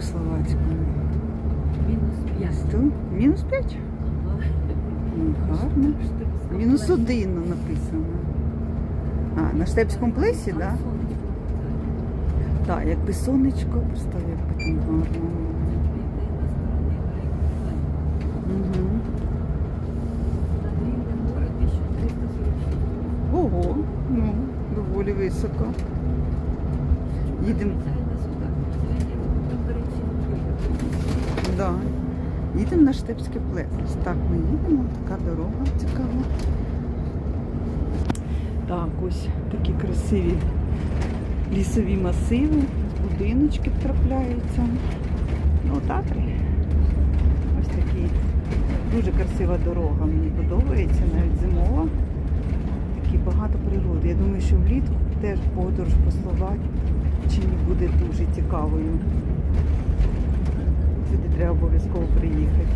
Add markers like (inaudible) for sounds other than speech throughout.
по словацькому? Мінус 5. Мінус 5? Ну, гарно. Мінус один написано. А, на Штепському плесі, так? Да? Так, якби сонечко, просто якби там гарно. Угу. Ого, ну, доволі високо. Їдемо, да. Їдемо на Штепський плес. Ось Так ми їдемо, така дорога цікава. Так, ось такі красиві лісові масиви, будиночки трапляються. Ну, Татри. Ось такі дуже красива дорога. Мені подобається, навіть зимова. Такі багато природи. Я думаю, що влітку теж подорож по Словаччині буде дуже цікавою. Треба обов'язково приїхати.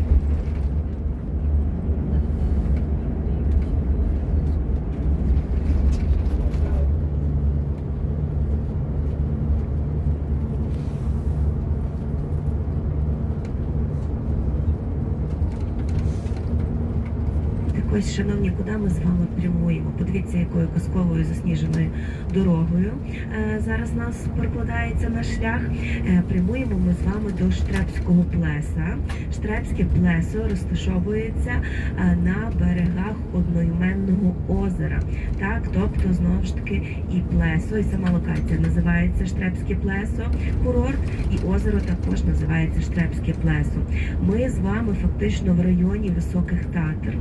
Так ось, шановні, куди ми з вами прямуємо? Подивіться, якою казковою засніженою дорогою е, зараз нас прокладається наш шлях. Е, прямуємо ми з вами до Штрепського плеса. Штрепське плесо розташовується е, на берегах одноіменного озера. Так, тобто знову ж таки і плесо, і сама локація називається Штрепське плесо, курорт, і озеро також називається Штрепське плесо. Ми з вами фактично в районі Високих Татр.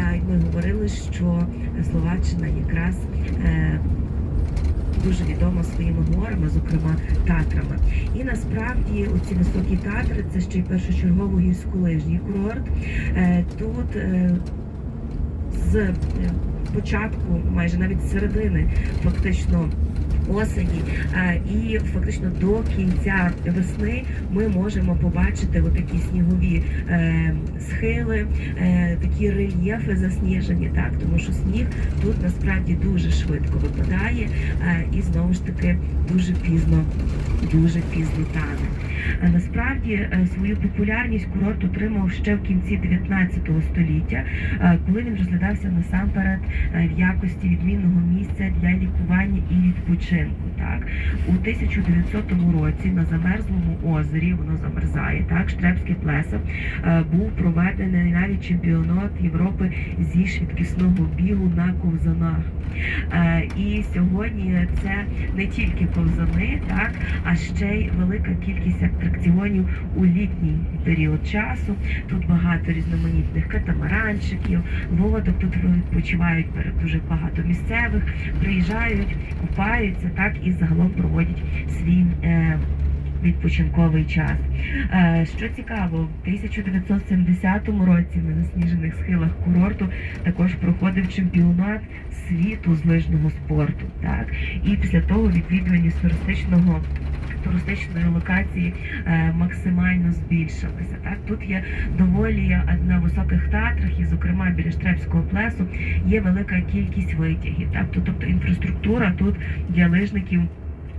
Ми говорили, що Словаччина якраз е, дуже відома своїми горами, зокрема Татрами. І насправді оці високі татри це ще й першочергово гірськолижній курорт. Е, Тут е, з початку, майже навіть середини, фактично. Осені е, і фактично до кінця весни ми можемо побачити отакі снігові е, схили, е, такі рельєфи засніжені, так тому що сніг тут насправді дуже швидко випадає і знову ж таки дуже пізно, дуже пізно тане. Насправді е, свою популярність курорт отримав ще в кінці 19 століття, е, коли він розглядався насамперед е, в якості відмінного місця для лікування і відпочинку. Так у 1900 році на замерзлому озері воно замерзає. Так, Штрепське плесо був проведений навіть чемпіонат Європи зі швидкісного бігу на ковзанах. І сьогодні це не тільки ковзани, так а ще й велика кількість атракціонів у літній період часу. Тут багато різноманітних катамаранчиків, лодок. Тут відпочивають дуже багато місцевих, приїжджають, купаються, так і загалом проводять свій. Е, Відпочинковий час. Е, Що цікаво, в 1970 році на засніжених схилах курорту також проходив чемпіонат світу з лижного спорту. Так і після того відвідуваність туристичного туристичної локації е, максимально збільшилася. Так тут є доволі на високих татрах, і зокрема біля Штрепського плесу є велика кількість витягів. Так, тобто інфраструктура тут для лижників.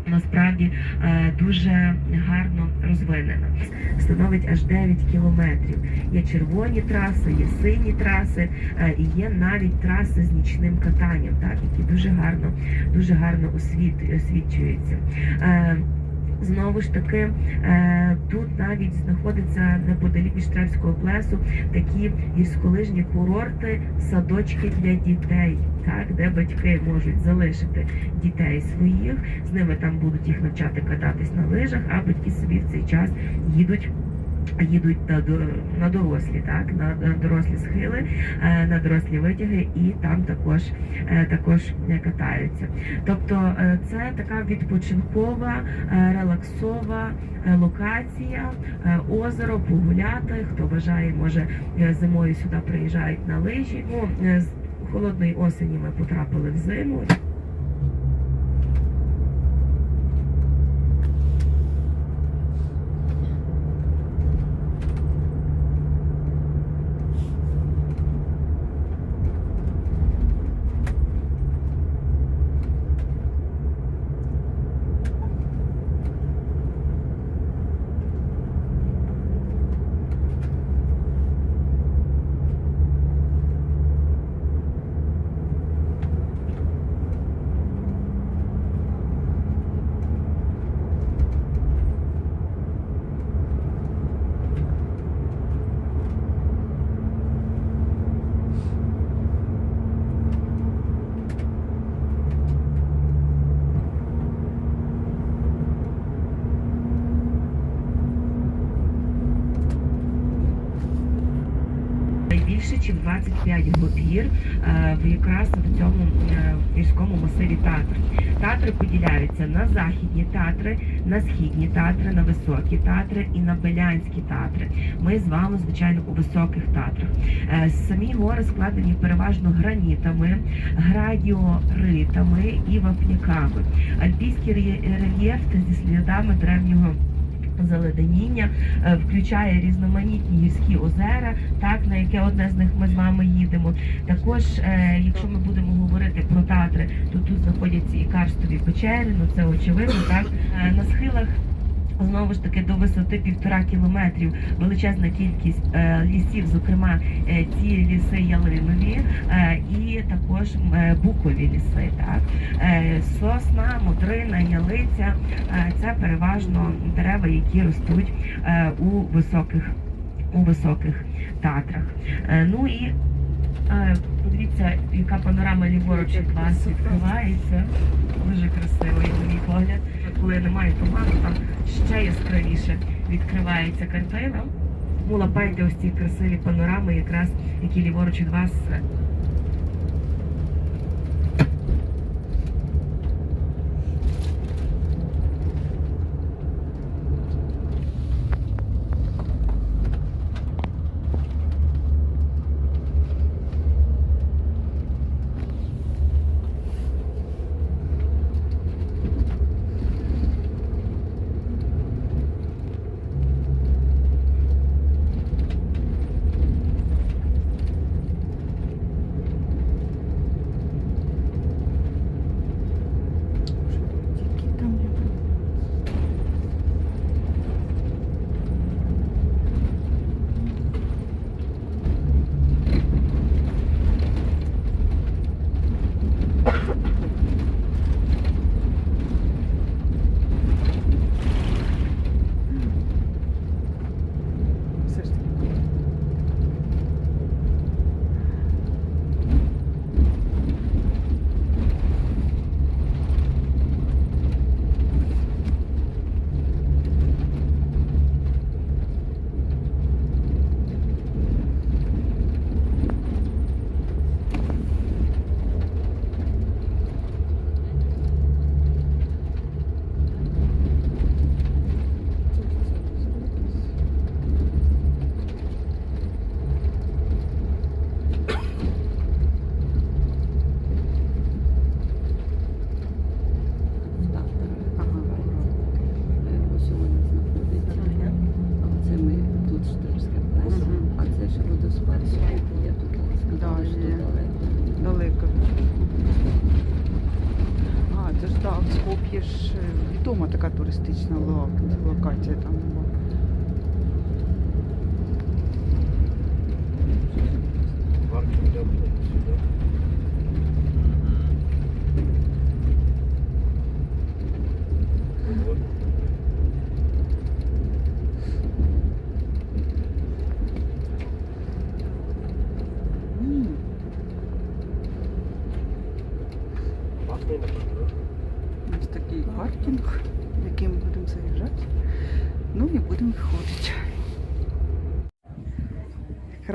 Насправді е, дуже гарно розвинена. Становить аж 9 кілометрів. Є червоні траси, є сині траси, е, і є навіть траси з нічним катанням, так які дуже гарно, дуже гарно освіт, освічуються. Знову ж таки, е, тут навіть знаходиться неподалік від Штребського плесу такі гірськолижні курорти, садочки для дітей, так, де батьки можуть залишити дітей своїх, з ними там будуть їх навчати кататись на лижах, а батьки собі в цей час їдуть. Їдуть на, на дорослі, так на, дорослі схили, е, на дорослі витяги, і там також е, також е, катаються. Тобто це така відпочинкова, релаксова локація, озеро, погуляти. Хто бажає, може зимою сюди приїжджають на лижі. Ну, з холодної осені ми потрапили в зиму. 25 е, якраз в цьому е, гірському масиві Татр. Татри поділяються на західні татри, на східні татри, на високі татри і на белянські татри. Ми з вами, звичайно, у високих татрах. Е, Самі гори складені переважно гранітами, градіоритами і вапняками. Альпійський рельєф зі слідами древнього заледеніння е, включає різноманітні гірські озера, так на яке одне з них ми з вами їдемо. Також, е, якщо ми будемо говорити про татри, то тут знаходяться і карстові печери, ну це очевидно, так Е, на схилах. Знову ж таки до висоти півтора кілометрів величезна кількість е, лісів, зокрема е, ці ліси ялинові е, і також букові ліси. Так сосна, модрина, ялиця це переважно дерева, які ростуть у високих у високих татрах. Ну і подивіться, яка панорама ліворуч від вас відкривається. Дуже на мій погляд. Коли немає туману, там ще яскравіше відкривається картина. Тому лапайте ось ці красиві панорами, якраз які ліворуч від вас.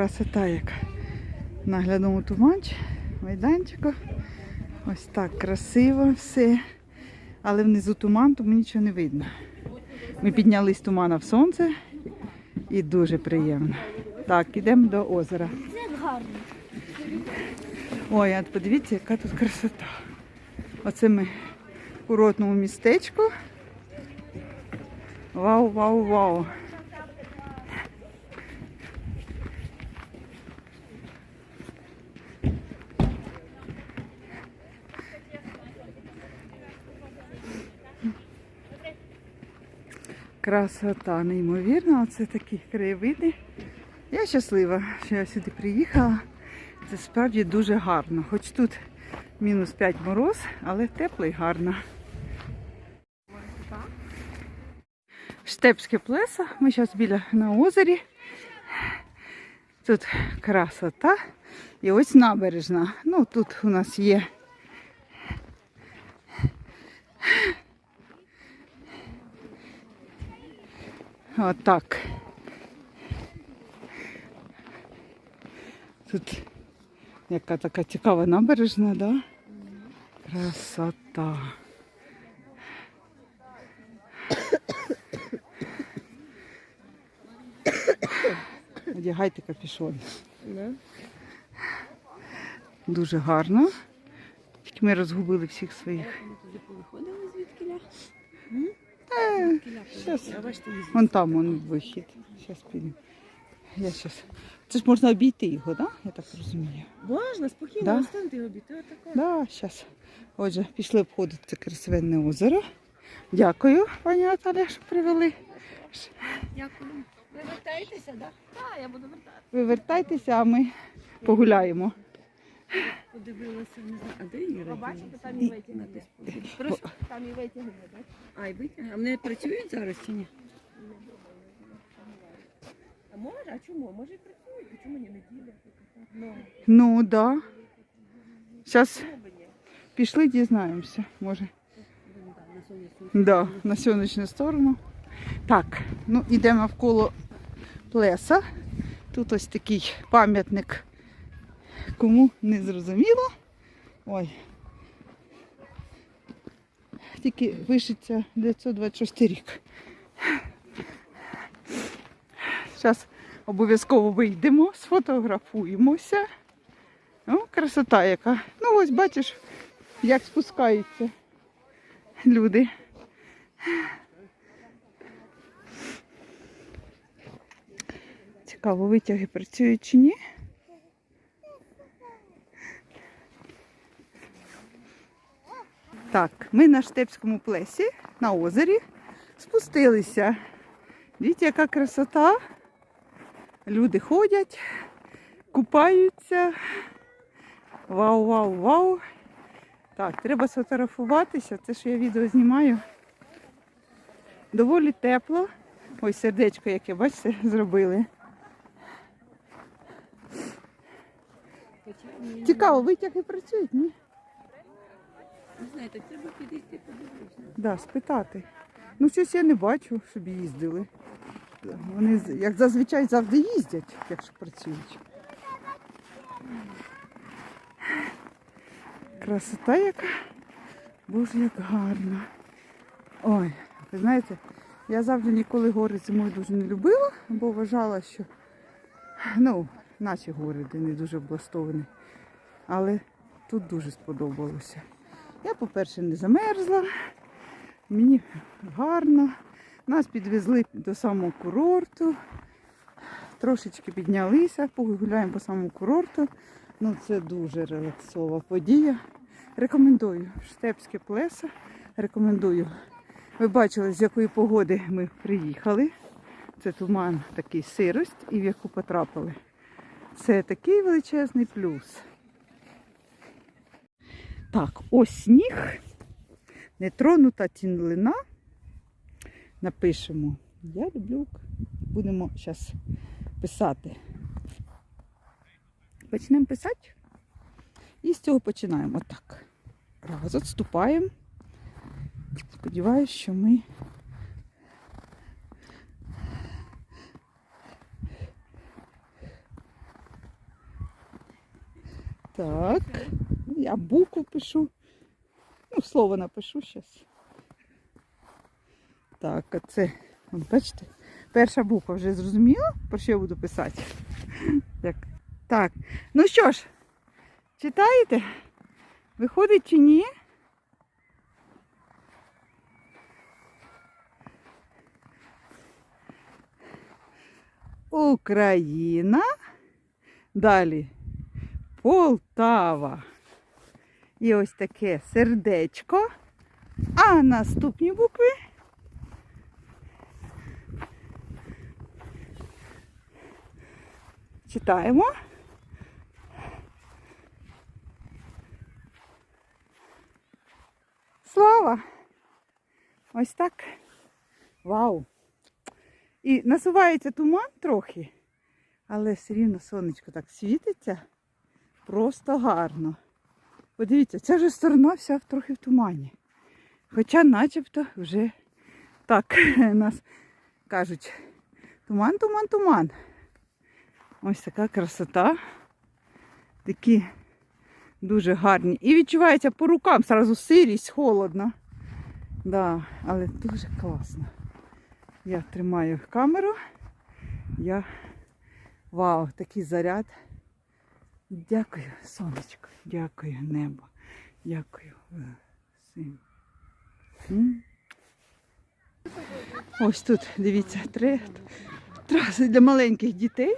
Красота яка. На гляному туманч, майданчику. Ось так красиво все. Але внизу туман, тому нічого не видно. Ми піднялись тумана в сонце і дуже приємно. Так, ідемо до озера. Ой, а подивіться, яка тут красота. Оце ми в курортному містечку. Вау, вау, вау. Красота неймовірна, оце такі краєвиди. Я щаслива, що я сюди приїхала. Це справді дуже гарно. Хоч тут мінус 5 мороз, але тепло і гарно. Штепське плесо. Ми зараз біля на озері. Тут красота. І ось набережна. Ну, тут у нас є. Отак. Тут Яка така цікава набережна, да? Красота. Одягайте капюшон. Дуже гарно. Тільки ми розгубили всіх своїх. Ми туди повиходили звідкиля. Е, щас. Вон там вон вихід. Зараз підемо. Я щас. Це ж можна обійти його. Да? Я так розумію. Можна, спокійно, Да? останьте його біти отако. Да, зараз. Отже, пішли обходити це красивенне озеро. Дякую, пані Наталя, що привели. Дякую. Ви вертаєтеся, так? Так, я буду вертати. Ви вертайтеся, а ми погуляємо. Подивилася, не знаю. А де Іра? Побачите, там І- витягне. Прошу. Там і витягне, так? А, і витягне. А вони працюють зараз чи ні? А може? А чому? Може і працюють, а чому не неділя? Ну, Ну, так. Да. Зараз пішли, дізнаємося. Може. Ну, на сонячну. Да, на сонячну сторону. Так, ну йдемо навколо плеса. Тут ось такий пам'ятник. Кому не зрозуміло. Ой. Тільки пишеться 926 рік. Зараз обов'язково вийдемо, сфотографуємося. О, красота яка. Ну ось бачиш, як спускаються люди. Цікаво, витяги працюють чи ні? Так, ми на Штепському плесі на озері спустилися. Дивіться, яка красота. Люди ходять, купаються. Вау, вау, вау. Так, треба сфотографуватися. Це ж я відео знімаю. Доволі тепло. Ой, сердечко, яке, бачите, зробили. Цікаво, витяги працюють, ні? Не знаєте, треба підійти, подивитися. Да, спитати. Ну, щось я не бачу, щоб їздили. Вони, як зазвичай, завжди їздять, якщо працюють. Красота яка. Боже, як гарно. Ой, ви знаєте, я завжди ніколи гори зимою дуже не любила, бо вважала, що ну, наші гори, де не дуже облаштовані. Але тут дуже сподобалося. Я, по-перше, не замерзла, мені гарно. Нас підвезли до самого курорту. Трошечки піднялися, погуляємо по самому курорту. Ну, це дуже релаксова подія. Рекомендую Штепське плесо. Рекомендую. Ви бачили, з якої погоди ми приїхали. Це туман, такий сирость, і в яку потрапили. Це такий величезний плюс. Так, ось сніг, нетронута цінлина. Напишемо. Я люблю. Будемо зараз писати. Почнемо писати. І з цього починаємо. Отак. Раз, відступаємо. Сподіваюсь, що ми. Так. Я букву пишу. Ну, слово напишу зараз. Так, а це, бачите, перша буква вже зрозуміла, про що я буду писати. Так. так. Ну що ж, читаєте? Виходить чи ні? Україна. Далі Полтава. І ось таке сердечко. А наступні букви. Читаємо. Слава! Ось так. Вау! І насувається туман трохи, але все рівно сонечко так світиться. Просто гарно. Подивіться, ця ж сторона вся трохи в тумані. Хоча начебто вже так (laughs) нас кажуть. Туман, туман, туман. Ось така красота. Такі дуже гарні. І відчувається по рукам сразу сирість, холодно. Да, але дуже класно. Я тримаю камеру. Я вау, такий заряд. Дякую, сонечко, дякую, небо, дякую е. М? Ось тут, дивіться, три траси для маленьких дітей.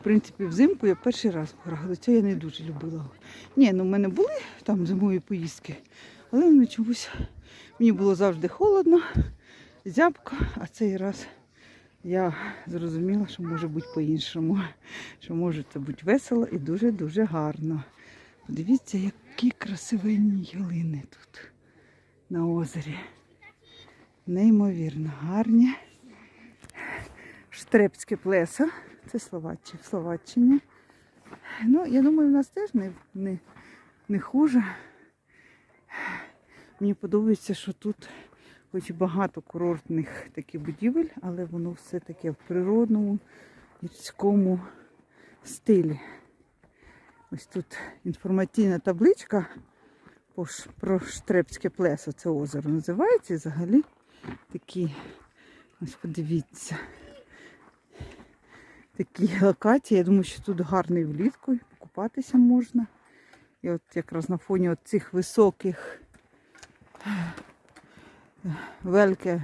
В принципі, взимку я перший раз. До цього я не дуже любила. Ні, ну в мене були там зимові поїздки, але вони чомусь мені було завжди холодно, зябко, а цей раз я зрозуміла, що може бути по-іншому, (laughs) що може це бути весело і дуже-дуже гарно. Подивіться, які красивенні ялини тут на озері. Неймовірно гарні. Штрепське плесо. Це Словаччина, в Словаччині. Ну, я думаю, в нас теж не, не, не хуже. Мені подобається, що тут хоч і багато курортних таких будівель, але воно все таке в природному гірському стилі. Ось тут інформаційна табличка про Штрепське плесо, це озеро називається. І взагалі такі, ось подивіться, такі локації. Я думаю, що тут гарно і влітку, і покупатися можна. І от якраз на фоні от цих високих Вельке,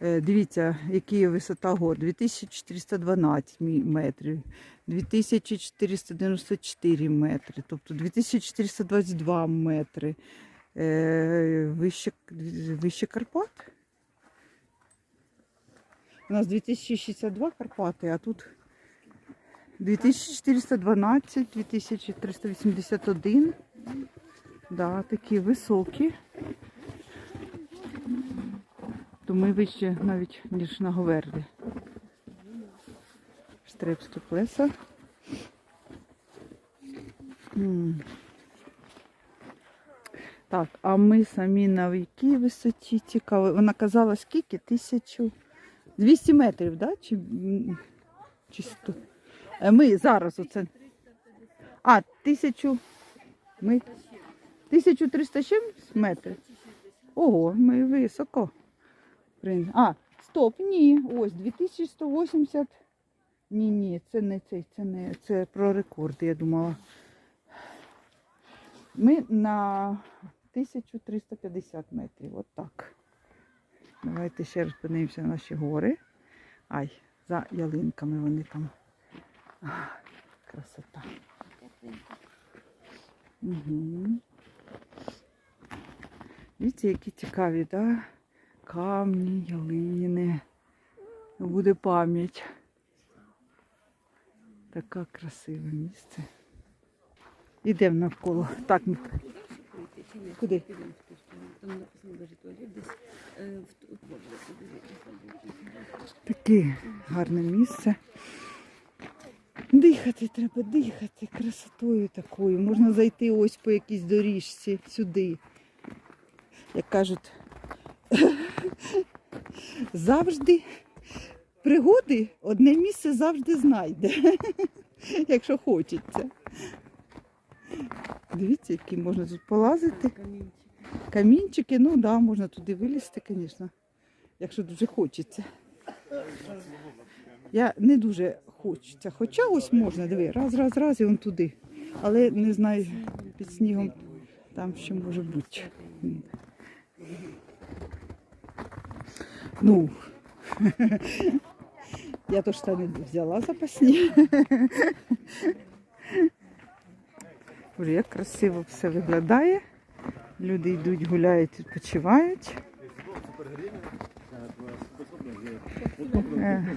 е, дивіться, які висота гор. 2412 метрів, 2494 метри, тобто 2422 метри. Е, Вище, вище Карпат. У нас 2062 Карпати, а тут 2412, 2381. Да, такі високі. То ми вище навіть, ніж на Говерді. Штрепське плесо. Так, а ми самі на якій висоті цікаво. Вона казала скільки? Тисячу. 200 метрів, да? Чи, чи 100? Е, Ми зараз оце. А, тисячу. Ми 1300 чимсь метрів. Ого, ми високо. Прин- А, стоп, ні. Ось 2180. Ні, ні, це не цей, це не це про рекорд, я думала. Ми на 1350 метрів. От так. Давайте ще раз подивимося на наші гори. Ай, за ялинками вони там. Красота. Угу. Дивіться, які цікаві, да? Камні, ялини. Буде пам'ять. Таке красиве місце. Ідемо навколо. Так, ми Куди? Таке гарне місце. Дихати треба, дихати красотою такою. Можна зайти ось по якійсь доріжці сюди. Як кажуть, завжди пригоди одне місце завжди знайде, (laughs) якщо хочеться. Дивіться, які можна тут полазити. Камінчик. Камінчики, ну так, да, можна туди вилізти, звісно, якщо дуже хочеться. Я не дуже хочеться. Хоча ось можна, диви, раз, раз, раз і он туди. Але не знаю, під снігом там що може бути. Ну, (laughs) я то штани взяла запасні. (laughs) Боже, як красиво все виглядає. Люди йдуть, гуляють, відпочивають. Е.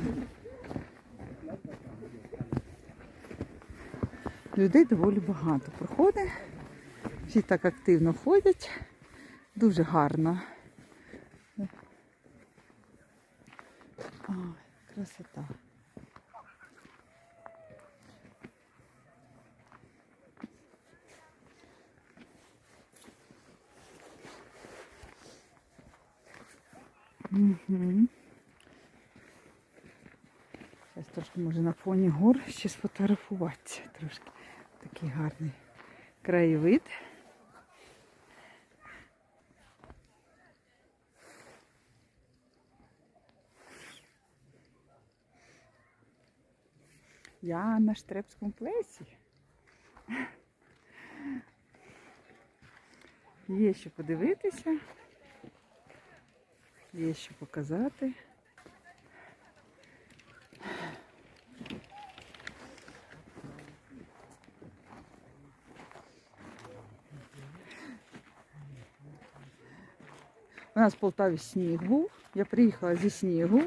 Людей доволі багато проходить. Всі так активно ходять. Дуже гарно. Ой, красота. Угу. Зараз трошки може на фоні гор ще сфотографуватися трошки. Такий гарний краєвид. Я на Штрепському плесі. Є що подивитися, є що показати. У нас в Полтаві сніг був. Я приїхала зі снігу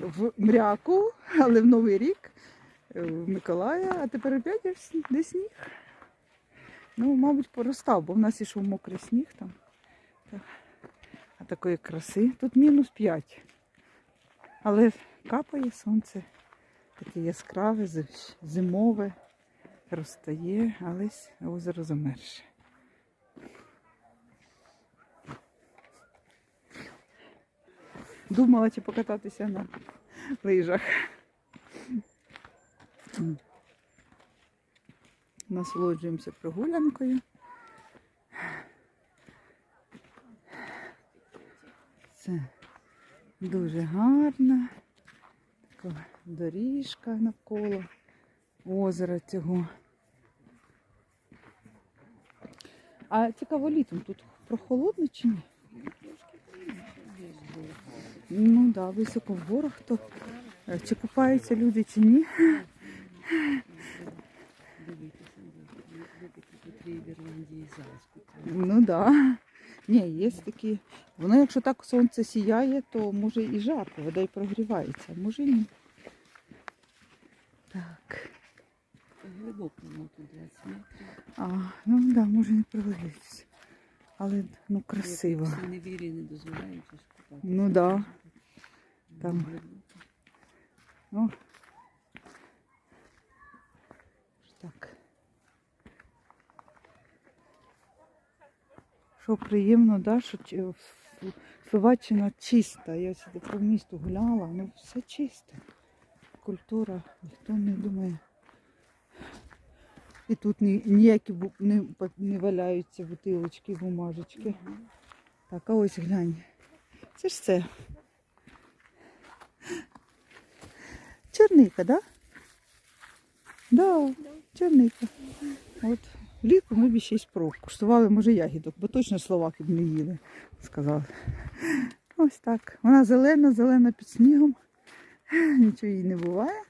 в Мряку, але в Новий рік в Миколая, а тепер опять де сніг. Ну, мабуть, поростав, бо в нас ішов мокрий сніг там. Так. А такої краси. Тут мінус 5. Але капає сонце таке яскраве, зимове, розтає, але озеро замерше. Думала, чи покататися на лижах. Насолоджуємося прогулянкою. Це дуже гарна така доріжка навколо озера цього. А цікаво літом тут прохолодно чи ні? Ну так, да, високо в горах, то е, чи купаються люди, чи ні. Ну так. Да. Ні, є такі. Воно, якщо так сонце сіяє, то може і жарко, вода і прогрівається, може і ні. Так. Глибоко воно тут 20 метрів. А, ну так, да, може не прогрітися. Але ну красиво. Всі невірі не дозволяють. Ну да. Там. Ну. Так. Що приємно, да, що Словаччина чиста. Я сюди по місту гуляла, ну все чисте. Культура, ніхто не думає. І тут ні, ніякі не, не валяються бутилочки, бумажечки. Так, а ось глянь. Це ж це. Черника, да? Да, черника. От влітку ми б ще й. Куштували, може, ягідок, бо точно словаки б не їли, сказали. Ось так. Вона зелена, зелена під снігом. Нічого їй не буває.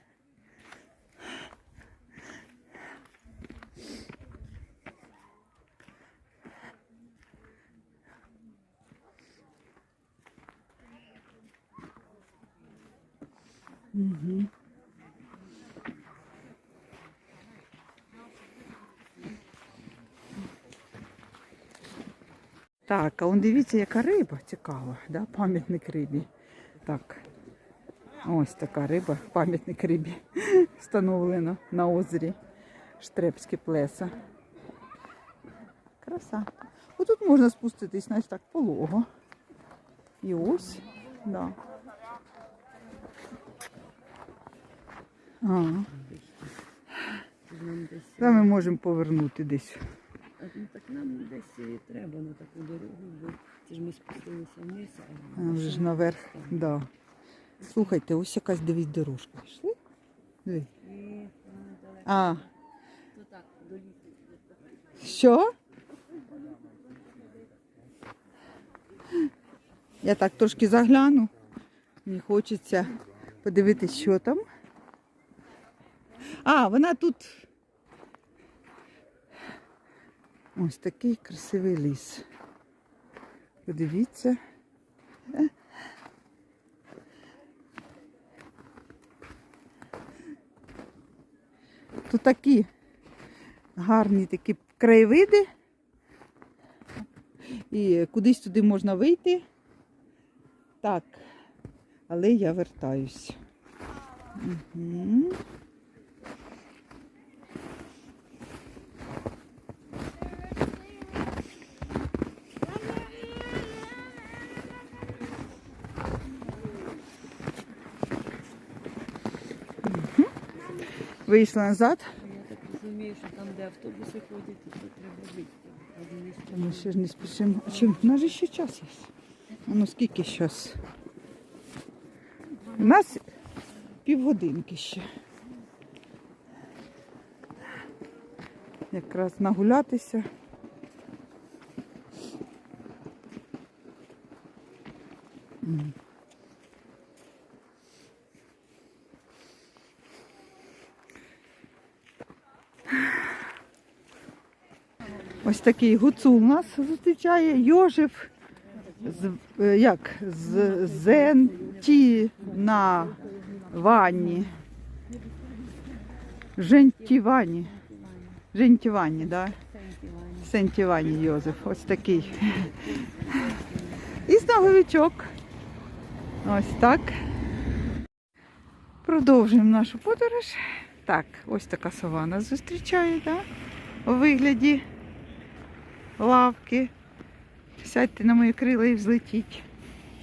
Угу. Так, а он дивіться, яка риба цікава, да? пам'ятник рибі. Так. Ось така риба, пам'ятник рибі. (laughs) Встановлено на озері Штрепське плеса. Краса. Отут можна спуститись, значить так, полого. І ось, да. Десь, Та ми можемо повернути десь. Ну, так нам десь і треба на таку дорогу, бо це ж ми спустилися вниз, а А, вже ж наверх. Да. Слухайте, ось якась дивись дорожка. Йшли? Диви. І. А, То так, до лісу. що? Я так трошки загляну. Мені хочеться подивитись, що там. А, вона тут. Ось такий красивий ліс. Подивіться. Тут такі гарні такі краєвиди. І кудись туди можна вийти. Так, але я вертаюсь. Угу. Вийшла назад. Я так розумію, що там, де автобуси ходять, то треба Та Ми ще ж не спішимо. А чим? У нас же ще час є. А Ну скільки зараз? У нас півгодинки ще. Якраз нагулятися. М. Ось такий гуцул нас зустрічає Йожев з, е, як, з Зенті на ванні. Жентівані. Жентівані, да? Сентівані Йозеф. Ось такий. І сноговичок. Ось так. Продовжуємо нашу подорож. Так, ось така сова нас зустрічає, да? у вигляді лавки. Сядьте на мої крила і взлетіть.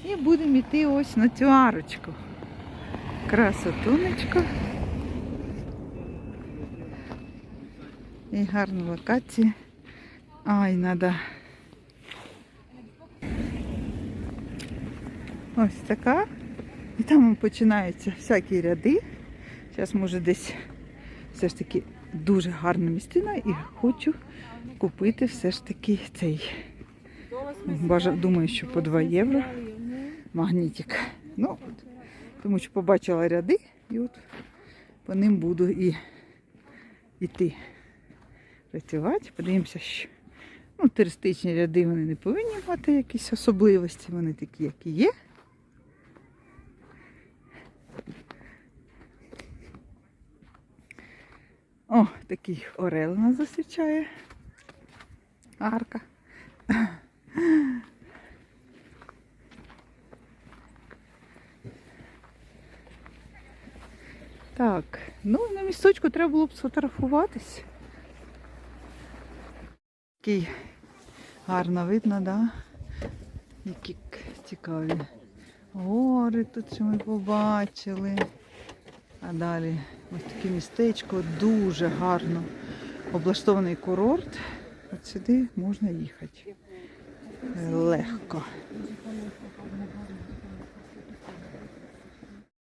І будемо йти ось на цю арочку. Красотунечко. І гарна локація. Ай, надо. Ось така. І там починаються всякі ряди. Зараз може десь все ж таки дуже гарна місцина і хочу купити все ж таки цей. Думаю, що по 2 євро магнітик. Ну, от, тому що побачила ряди і от по ним буду і йти працювати. Подивимося, що ну, туристичні ряди вони не повинні мати якісь особливості, вони такі, які є. О, такий орел нас зустрічає. Арка. Так, ну на місточку треба було б сфотографуватись. Такий гарно видно, да? Які цікаві гори тут, що ми побачили. А далі ось таке містечко, дуже гарно облаштований курорт. От сюди можна їхати легко.